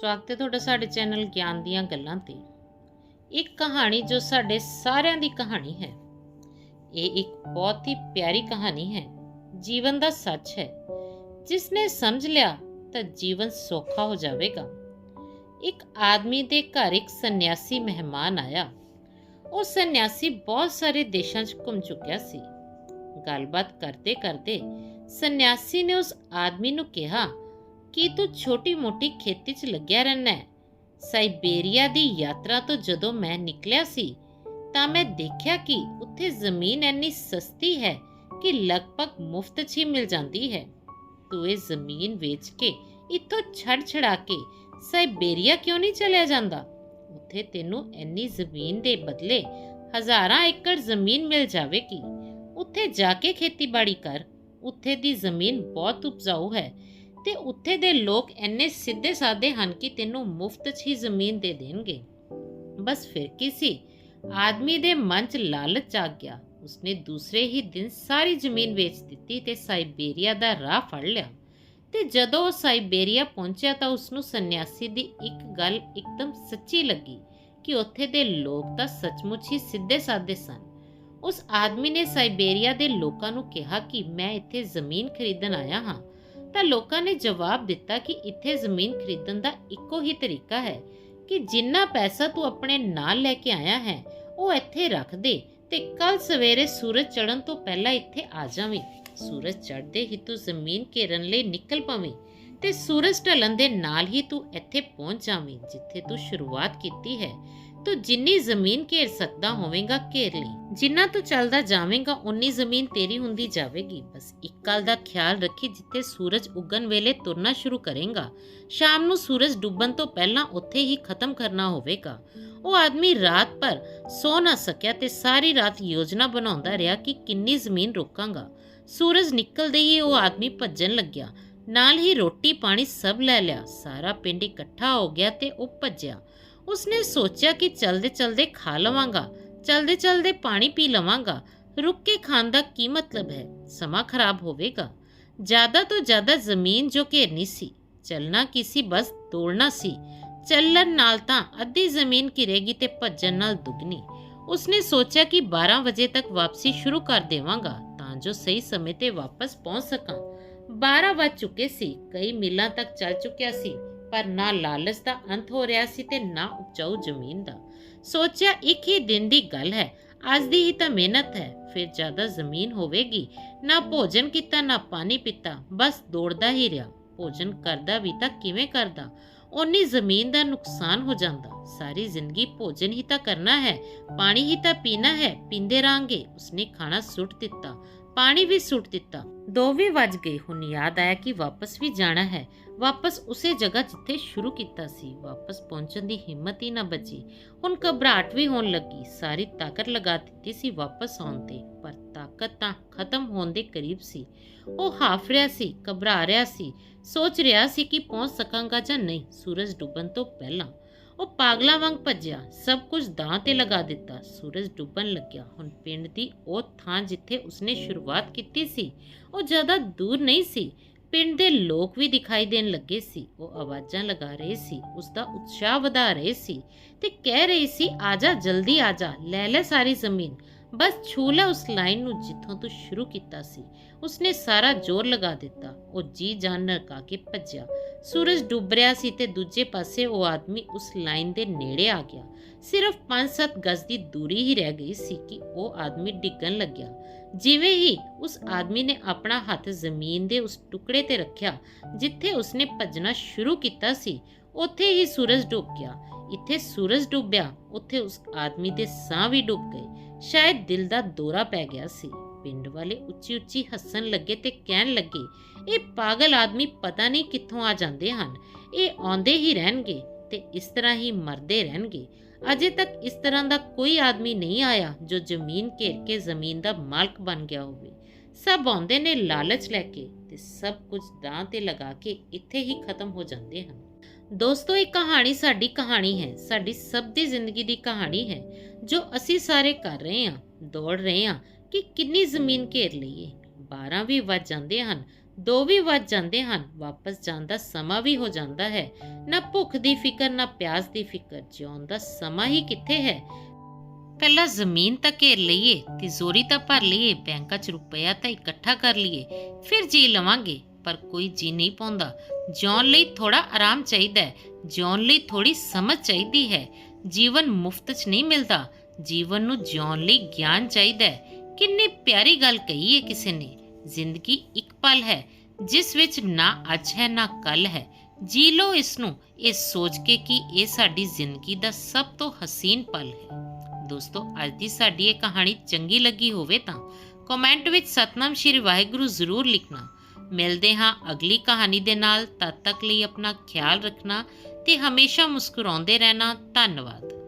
ਸਵਾਗਤ ਹੈ ਤੁਹਾਡਾ ਸਾਡੇ ਚੈਨਲ ਗਿਆਨ ਦੀਆਂ ਗੱਲਾਂ ਤੇ। ਇੱਕ ਕਹਾਣੀ ਜੋ ਸਾਡੇ ਸਾਰਿਆਂ ਦੀ ਕਹਾਣੀ ਹੈ। ਇਹ ਇੱਕ ਬਹੁਤ ਹੀ ਪਿਆਰੀ ਕਹਾਣੀ ਹੈ। ਜੀਵਨ ਦਾ ਸੱਚ ਹੈ। ਜਿਸ ਨੇ ਸਮਝ ਲਿਆ ਤਾਂ ਜੀਵਨ ਸੌਖਾ ਹੋ ਜਾਵੇਗਾ। ਇੱਕ ਆਦਮੀ ਦੇ ਘਰ ਇੱਕ ਸੰਨਿਆਸੀ ਮਹਿਮਾਨ ਆਇਆ। ਉਹ ਸੰਨਿਆਸੀ ਬਹੁਤ ਸਾਰੇ ਦੇਸ਼ਾਂ 'ਚ ਘੁੰਮ ਚੁੱਕਿਆ ਸੀ। ਗੱਲਬਾਤ ਕਰਦੇ ਕਰਦੇ ਸੰਨਿਆਸੀ ਨੇ ਉਸ ਆਦਮੀ ਨੂੰ ਕਿਹਾ ਕਿ ਤੂੰ ਛੋਟੀ-ਮੋਟੀ ਖੇਤੀ 'ਚ ਲੱਗਿਆ ਰਹਿਣਾ ਹੈ? ਸਾਈਬੇਰੀਆ ਦੀ ਯਾਤਰਾ ਤੋਂ ਜਦੋਂ ਮੈਂ ਨਿਕਲਿਆ ਸੀ, ਤਾਂ ਮੈਂ ਦੇਖਿਆ ਕਿ ਉੱਥੇ ਜ਼ਮੀਨ ਇੰਨੀ ਸਸਤੀ ਹੈ ਕਿ ਲਗਭਗ ਮੁਫਤ 'ਚ ਹੀ ਮਿਲ ਜਾਂਦੀ ਹੈ। ਤੂੰ ਇਹ ਜ਼ਮੀਨ ਵੇਚ ਕੇ ਇੱਥੋਂ ਛੜ ਛੜਾ ਕੇ ਸਾਈਬੇਰੀਆ ਕਿਉਂ ਨਹੀਂ ਚਲਿਆ ਜਾਂਦਾ? ਉੱਥੇ ਤੈਨੂੰ ਇੰਨੀ ਜ਼ਮੀਨ ਦੇ ਬਦਲੇ ਹਜ਼ਾਰਾਂ ਏਕੜ ਜ਼ਮੀਨ ਮਿਲ ਜਾਵੇਗੀ। ਉੱਥੇ ਜਾ ਕੇ ਖੇਤੀਬਾੜੀ ਕਰ। ਉੱਥੇ ਦੀ ਜ਼ਮੀਨ ਬਹੁਤ ਉਪਜਾਊ ਹੈ। ਤੇ ਉੱਥੇ ਦੇ ਲੋਕ ਇੰਨੇ ਸਿੱਧੇ ਸਾਦੇ ਹਨ ਕਿ ਤੈਨੂੰ ਮੁਫਤ 'ਚ ਹੀ ਜ਼ਮੀਨ ਦੇ ਦੇਣਗੇ। ਬਸ ਫਿਰ ਕੀ ਸੀ? ਆਦਮੀ ਦੇ ਮਨ 'ਚ ਲਾਲਚ ਆ ਗਿਆ। ਉਸਨੇ ਦੂਸਰੇ ਹੀ ਦਿਨ ਸਾਰੀ ਜ਼ਮੀਨ ਵੇਚ ਦਿੱਤੀ ਤੇ ਸਾਈਬੇਰੀਆ ਦਾ ਰਾਹ ਫੜ ਲਿਆ। ਤੇ ਜਦੋਂ ਉਹ ਸਾਈਬੇਰੀਆ ਪਹੁੰਚਿਆ ਤਾਂ ਉਸਨੂੰ ਸੰਨਿਆਸੀ ਦੀ ਇੱਕ ਗੱਲ ਇੱਕਦਮ ਸੱਚੀ ਲੱਗੀ ਕਿ ਉੱਥੇ ਦੇ ਲੋਕ ਤਾਂ ਸੱਚਮੁੱਚ ਹੀ ਸਿੱਧੇ ਸਾਦੇ ਸਨ। ਉਸ ਆਦਮੀ ਨੇ ਸਾਈਬੇਰੀਆ ਦੇ ਲੋਕਾਂ ਨੂੰ ਕਿਹਾ ਕਿ ਮੈਂ ਇੱਥੇ ਜ਼ਮੀਨ ਖਰੀਦਣ ਆਇਆ ਹਾਂ। ਤਾਂ ਲੋਕਾਂ ਨੇ ਜਵਾਬ ਦਿੱਤਾ ਕਿ ਇੱਥੇ ਜ਼ਮੀਨ ਖਰੀਦਣ ਦਾ ਇੱਕੋ ਹੀ ਤਰੀਕਾ ਹੈ ਕਿ ਜਿੰਨਾ ਪੈਸਾ ਤੂੰ ਆਪਣੇ ਨਾਲ ਲੈ ਕੇ ਆਇਆ ਹੈ, ਉਹ ਇੱਥੇ ਰੱਖ ਦੇ ਤੇ ਕੱਲ ਸਵੇਰੇ ਸੂਰਜ ਚੜ੍ਹਨ ਤੋਂ ਪਹਿਲਾਂ ਇੱਥੇ ਆ ਜਾਵੇਂ। ਸੂਰਜ ਚੜ੍ਹਦੇ ਹੀ ਤੂੰ ਜ਼ਮੀਨ ਘੇਰਨ ਲਈ ਨਿਕਲ ਪਵੇਂ ਤੇ ਸੂਰਜ ਢਲਣ ਦੇ ਨਾਲ ਹੀ ਤੂੰ ਇੱਥੇ ਪਹੁੰਚ ਜਾਵੇਂ, ਜਿੱਥੇ ਤੂੰ ਸ਼ੁਰੂਆਤ ਕੀਤੀ ਹੈ। ਤੂੰ ਜਿੰਨੀ ਜ਼ਮੀਨ ਘੇਰ ਸਕਦਾ ਹੋਵੇਂਗਾ, ਘੇਰ ਲਈ। ਜਿੰਨਾ ਤੂੰ ਚੱਲਦਾ ਜਾਵੇਂਗਾ ਉਨੀ ਜ਼ਮੀਨ ਤੇਰੀ ਹੁੰਦੀ ਜਾਵੇਗੀ। ਬਸ ਇੱਕ ਗੱਲ ਦਾ ਖਿਆਲ ਰੱਖੀ, ਜਿੱਥੇ ਸੂਰਜ ਉੱਗਣ ਵੇਲੇ ਤੁਰਨਾ ਸ਼ੁਰੂ ਕਰੇਗਾ। ਸ਼ਾਮ ਨੂੰ ਸੂਰਜ ਡੁੱਬਣ ਤੋਂ ਪਹਿਲਾਂ ਉੱਥੇ ਹੀ ਖਤਮ ਕਰਨਾ ਹੋਵੇਗਾ। ਉਹ ਆਦਮੀ ਰਾਤ ਭਰ ਸੋ ਨਾ ਸਕਿਆ ਤੇ ਸਾਰੀ ਰਾਤ ਯੋਜਨਾ ਬਣਾਉਂਦਾ ਰਿਹਾ ਕਿ ਕਿੰਨੀ ਜ਼ਮੀਨ ਰੋਕਾਂਗਾ। ਸੂਰਜ ਨਿਕਲਦੇ ਹੀ ਉਹ ਆਦਮੀ ਭੱਜਣ ਲੱਗਿਆ। ਨਾਲ ਹੀ ਰੋਟੀ ਪਾਣੀ ਸਭ ਲੈ ਲਿਆ। ਸਾਰਾ ਪਿੰਡ ਇਕੱਠਾ ਹੋ ਗਿਆ ਤੇ ਉਹ ਭੱਜਿਆ। ਉਸਨੇ ਸੋਚਿਆ ਕਿ ਚਲਦੇ ਚਲਦੇ ਖਾ ਲਵਾਂਗਾ, ਚਲਦੇ ਚਲਦੇ ਪਾਣੀ ਪੀ ਲਵਾਂਗਾ। ਰੁੱਕ ਕੇ ਖਾਣ ਦਾ ਕੀ ਮਤਲਬ ਹੈ? ਸਮਾਂ ਖਰਾਬ ਹੋਵੇਗਾ। ਜ਼ਿਆਦਾ ਤੋਂ ਜ਼ਿਆਦਾ ਜ਼ਮੀਨ ਜੋ ਘੇਰਨੀ ਸੀ, ਚੱਲਣਾ ਕਿਸੇ ਬਸ ਦੌੜਨਾ ਸੀ। ਚੱਲਣ ਨਾਲ ਤਾਂ ਅੱਧੀ ਜ਼ਮੀਨ ਘਿਰੇਗੀ ਤੇ ਭੱਜਣ ਨਾਲ ਦੁੱਗਣੀ। ਉਸਨੇ ਸੋਚਿਆ ਕਿ 12 ਵਜੇ ਤੱਕ ਵਾਪਸੀ ਸ਼ੁਰੂ ਕਰ ਦੇਵਾਂਗਾ, ਤਾਂ ਜੋ ਸਹੀ ਸਮੇਂ ਤੇ ਵਾਪਸ ਪਹੁੰਚ ਸਕਾਂ। 12 ਵਜ ਚੁੱਕੇ ਸੀ, ਕਈ ਮੀਲਾਂ ਤੱਕ ਚੱਲ ਚੁੱਕਿਆ ਸੀ। ਪਰ ਨਾ ਲਾਲਚ ਦਾ ਅੰਤ ਹੋ ਰਿਹਾ ਸੀ ਤੇ ਨਾ ਉਪਜਾਊ ਜ਼ਮੀਨ ਦਾ। ਸੋਚਿਆ ਇੱਕ ਹੀ ਦਿਨ ਦੀ ਗੱਲ ਹੈ, ਅੱਜ ਦੀ ਹੀ ਤਾਂ ਮਿਹਨਤ ਹੈ, ਫਿਰ ਜ਼ਿਆਦਾ ਜ਼ਮੀਨ ਹੋਵੇਗੀ, ਨਾ ਭੋਜਨ ਕੀਤਾ, ਨਾ ਪਾਣੀ ਪੀਤਾ, ਬਸ ਦੌੜਦਾ ਹੀ ਰਿਹਾ। ਭੋਜਨ ਕਰਦਾ ਵੀ ਤਾਂ ਕਿਵੇਂ ਕਰਦਾ? ਓਨੀ ਜ਼ਮੀਨ ਦਾ ਨੁਕਸਾਨ ਹੋ ਜਾਂਦਾ। ਸਾਰੀ ਜ਼ਿੰਦਗੀ ਭੋਜਨ ਹੀ ਤਾਂ ਕਰਨਾ ਹੈ, ਪਾਣੀ ਹੀ ਤਾਂ ਪੀਣਾ ਹੈ, ਪੀਂਦੇ ਰਾਂਗੇ। ਉਸਨੇ ਖਾਣਾ ਸੁੱਟ ਦਿੱਤਾ। ਪਾਣੀ ਵੀ ਸੁੱਟ ਦਿੱਤਾ। ਦੋ ਵੀ ਵੱਜ ਗਏ। ਹੁਣ ਯਾਦ ਆਇਆ ਕਿ ਵਾਪਸ ਵੀ ਜਾਣਾ ਹੈ। ਵਾਪਸ ਉਸੇ ਜਗ੍ਹਾ ਜਿੱਥੇ ਸ਼ੁਰੂ ਕੀਤਾ ਸੀ। ਵਾਪਸ ਪਹੁੰਚਣ ਦੀ ਹਿੰਮਤ ਹੀ ਨਾ ਬਚੀ। ਹੁਣ ਘਬਰਾਹਟ ਵੀ ਹੋਣ ਲੱਗੀ। ਸਾਰੀ ਤਾਕਤ ਲਗਾ ਦਿੱਤੀ ਸੀ ਵਾਪਸ ਆਉਣ ਤੇ। ਪਰ ਤਾਕਤ ਤਾਂ ਖਤਮ ਹੋਣ ਦੇ ਕਰੀਬ ਸੀ। ਉਹ ਹਾਫ ਰਿਹਾ ਸੀ, ਘਬਰਾ ਰਿਹਾ ਸੀ। ਸੋਚ ਰਿਹਾ ਸੀ ਕਿ ਪਹੁੰਚ ਸਕਾਂਗਾ ਜਾਂ ਨਹੀਂ। ਸੂਰਜ ਡੁੱਬਣ ਤੋਂ ਪਹਿਲਾਂ ਉਹ ਪਾਗਲਾ ਵਾਂਗ ਭੱਜਿਆ। ਸਭ ਕੁਝ ਦਾਂ ਤੇ ਲਗਾ ਦਿੱਤਾ। ਸੂਰਜ ਡੁੱਬਣ ਲੱਗਿਆ। ਹੁਣ ਪਿੰਡ ਦੀ ਉਹ ਥਾਂ ਜਿੱਥੇ ਉਸਨੇ ਸ਼ੁਰੂਆਤ ਕੀਤੀ ਸੀ, ਉਹ ਜ਼ਿਆਦਾ ਦੂਰ ਨਹੀਂ ਸੀ। ਪਿੰਡ ਦੇ ਲੋਕ ਵੀ ਦਿਖਾਈ ਦੇਣ ਲੱਗੇ ਸੀ। ਉਹ ਆਵਾਜ਼ਾਂ ਲਗਾ ਰਹੇ ਸੀ। ਉਸ ਦਾ ਉਤਸ਼ਾਹ ਵਧਾ ਰਹੇ ਸੀ ਤੇ ਕਹਿ ਰਹੇ ਸੀ ਆਜਾ ਜਲਦੀ ਆਜਾ ਲੈ ਲੈ ਸਾਰੀ ਜ਼ਮੀਨ। ਬਸ ਛੂ ਲੈ ਉਸ ਲਾਈਨ ਨੂੰ ਜਿੱਥੋਂ ਤੂੰ ਸ਼ੁਰੂ ਕੀਤਾ ਸੀ। ਉਸਨੇ ਸਾਰਾ ਜ਼ੋਰ ਲਗਾ ਦਿੱਤਾ। ਉਹ ਜੀ ਜਾਨ ਲਗਾ ਕੇ ਭੱਜਿਆ। ਸੂਰਜ ਡੁੱਬ ਰਿਹਾ ਸੀ ਤੇ ਦੂਜੇ ਪਾਸੇ ਉਹ ਆਦਮੀ ਉਸ ਲਾਈਨ ਦੇ ਨੇੜੇ ਆ ਗਿਆ। ਸਿਰਫ 5-7 ਗਜ਼ ਦੀ ਦੂਰੀ ਹੀ ਰਹਿ ਗਈ ਸੀ ਕਿ ਉਹ ਆਦਮੀ ਡਿੱਗਣ ਲੱਗਿਆ। ਜਿਵੇਂ ਹੀ ਉਸ ਆਦਮੀ ਨੇ ਆਪਣਾ ਹੱਥ ਜ਼ਮੀਨ ਦੇ ਉਸ ਟੁਕੜੇ ਤੇ ਰੱਖਿਆ, ਜਿੱਥੇ ਉਸਨੇ ਭੱਜਣਾ ਸ਼ੁਰੂ ਕੀਤਾ ਸੀ, ਉੱਥੇ ਹੀ ਸੂਰਜ ਡੁੱਬ ਗਿਆ। ਇੱਥੇ ਸੂਰਜ ਡੁੱਬਿਆ, ਉੱਥੇ ਉਸ ਆਦਮੀ ਦੇ ਸਾਹ ਵੀ ਡੁੱਬ ਗਏ। ਸ਼ਾਇਦ ਦਿਲ ਦਾ ਦੌਰਾ ਪੈ ਗਿਆ ਸੀ। ਪਿੰਡ ਵਾਲੇ ਉੱਚੀ ਉੱਚੀ ਹੱਸਣ ਲੱਗੇ ਤੇ ਕਹਿਣ ਲੱਗੇ, ਇਹ ਪਾਗਲ ਆਦਮੀ ਪਤਾ ਨਹੀਂ ਕਿੱਥੋਂ ਆ ਜਾਂਦੇ ਹਨ। ਇਹ ਆਉਂਦੇ ਹੀ ਰਹਿਣਗੇ ਤੇ ਇਸ ਤਰ੍ਹਾਂ ਹੀ ਮਰਦੇ ਰਹਿਣਗੇ। ਅਜੇ ਤੱਕ ਇਸ ਤਰ੍ਹਾਂ ਦਾ ਕੋਈ ਆਦਮੀ ਨਹੀਂ ਆਇਆ ਜੋ ਜ਼ਮੀਨ ਘੇਰ ਕੇ ਜ਼ਮੀਨ ਦਾ ਮਾਲਕ ਬਣ ਗਿਆ ਹੋਵੇ। ਸਭ ਆਉਂਦੇ ਨੇ ਲਾਲਚ ਲੈ ਕੇ ਤੇ ਸਭ ਕੁਝ ਦਾਂ ਤੇ ਲਗਾ ਕੇ ਇੱਥੇ ਹੀ ਖਤਮ ਹੋ ਜਾਂਦੇ ਹਨ। ਦੋਸਤੋ, ਇਹ ਕਹਾਣੀ ਸਾਡੀ ਕਹਾਣੀ ਹੈ। ਸਾਡੀ ਸਭ ਦੀ ਜ਼ਿੰਦਗੀ ਦੀ ਕਹਾਣੀ ਹੈ, ਜੋ ਅਸੀਂ ਸਾਰੇ ਕਰ ਰਹੇ ਹਾਂ, ਦੌੜ ਰਹੇ ਹਾਂ ਕਿ ਕਿੰਨੀ ਜ਼ਮੀਨ ਘੇਰ ਲਈਏ। 12 ਵੀ ਵੱਜ ਜਾਂਦੇ ਹਨ, ਦੋ ਵੀ ਵੱਜ ਜਾਂਦੇ ਹਨ, ਵਾਪਸ ਜਾਣ ਦਾ ਸਮਾਂ ਵੀ ਹੋ ਜਾਂਦਾ ਹੈ। ਨਾ ਭੁੱਖ ਦੀ ਫਿਕਰ, ਨਾ ਪਿਆਸ ਦੀ ਫਿਕਰ, ਜਿਉਣ ਦਾ ਸਮਾਂ ਹੀ ਕਿੱਥੇ ਹੈ? ਪਹਿਲਾਂ ਜ਼ਮੀਨ ਤਾਂ ਘੇਰ ਲਈਏ, ਤਿਜੋਰੀ ਤਾਂ ਭਰ ਲਈਏ, ਬੈਂਕਾਂ 'ਚ ਰੁਪਇਆ ਤਾਂ ਇਕੱਠਾ ਕਰ ਲਈਏ, ਫਿਰ ਜੀ ਲਵਾਂਗੇ, ਪਰ ਕੋਈ ਜੀ ਨਹੀਂ ਪਾਉਂਦਾ। ਜਿਉਣ ਲਈ ਥੋੜਾ ਆਰਾਮ ਚਾਹੀਦਾ ਹੈ, ਜਿਉਣ ਲਈ ਥੋੜੀ ਸਮਝ ਚਾਹੀਦੀ ਹੈ। ਜੀਵਨ ਮੁਫਤ 'ਚ ਨਹੀਂ ਮਿਲਦਾ। ਜੀਵਨ ਨੂੰ ਜਿਉਣ ਲਈ ਗਿਆਨ ਚਾਹੀਦਾ ਹੈ। ਕਿੰਨੀ ਪਿਆਰੀ ਗੱਲ ਕਹੀ ਹੈ ਕਿਸੇ ਨੇ, ਜ਼ਿੰਦਗੀ ਇੱਕ ਪਲ ਹੈ, ਜਿਸ ਵਿੱਚ ਨਾ ਅੱਜ ਹੈ, ਨਾ ਕੱਲ ਹੈ। ਜੀ ਲਓ ਇਸ ਨੂੰ ਇਹ ਸੋਚ ਕੇ ਕਿ ਇਹ ਸਾਡੀ ਜ਼ਿੰਦਗੀ ਦਾ ਸਭ ਤੋਂ ਹਸੀਨ ਪਲ ਹੈ। ਦੋਸਤੋ, ਅੱਜ ਦੀ ਸਾਡੀ ਇਹ ਕਹਾਣੀ ਚੰਗੀ ਲੱਗੀ ਹੋਵੇ ਤਾਂ ਕਮੈਂਟ ਵਿੱਚ ਸਤਨਾਮ ਸ਼੍ਰੀ ਵਾਹਿਗੁਰੂ ਜ਼ਰੂਰ ਲਿਖਣਾ। ਮਿਲਦੇ ਹਾਂ ਅਗਲੀ ਕਹਾਣੀ ਦੇ ਨਾਲ। ਤਦ ਤੱਕ ਲਈ ਆਪਣਾ ਖਿਆਲ ਰੱਖਣਾ ਤੇ ਹਮੇਸ਼ਾ ਮੁਸਕਰਾਉਂਦੇ ਰਹਿਣਾ। ਧੰਨਵਾਦ।